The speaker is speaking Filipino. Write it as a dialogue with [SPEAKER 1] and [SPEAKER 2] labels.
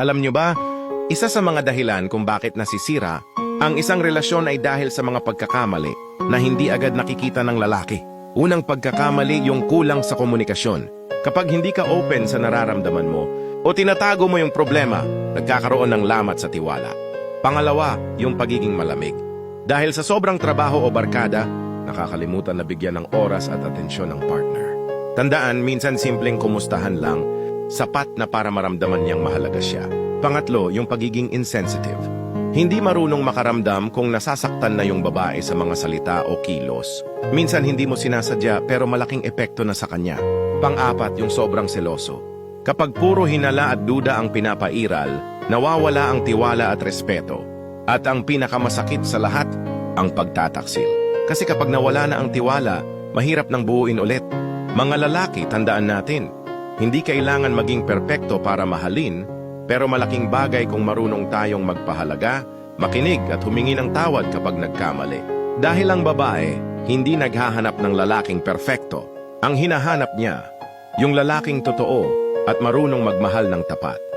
[SPEAKER 1] Alam nyo ba, isa sa mga dahilan kung bakit nasisira, ang isang relasyon ay dahil sa mga pagkakamali na hindi agad nakikita ng lalaki. Unang pagkakamali yung kulang sa komunikasyon. Kapag hindi ka open sa nararamdaman mo o tinatago mo yung problema, nagkakaroon ng lamat sa tiwala. Pangalawa, yung pagiging malamig. Dahil sa sobrang trabaho o barkada, nakakalimutan na bigyan ng oras at atensyon ng partner. Tandaan, minsan simpleng kumustahan lang, sapat na para maramdaman niyang mahalaga siya. Pangatlo, yung pagiging insensitive. Hindi marunong makaramdam kung nasasaktan na yung babae sa mga salita o kilos. Minsan hindi mo sinasadya pero malaking epekto na sa kanya. Pang-apat, yung sobrang seloso. Kapag puro hinala at duda ang pinapairal, nawawala ang tiwala at respeto. At ang pinakamasakit sa lahat, ang pagtataksil. Kasi kapag nawala na ang tiwala, mahirap nang buuin ulit. Mga lalaki, tandaan natin, hindi kailangan maging perpekto para mahalin, pero malaking bagay kung marunong tayong magpahalaga, makinig at humingi ng tawad kapag nagkamali. Dahil ang babae, hindi naghahanap ng lalaking perpekto. Ang hinahanap niya, yung lalaking totoo at marunong magmahal ng tapat.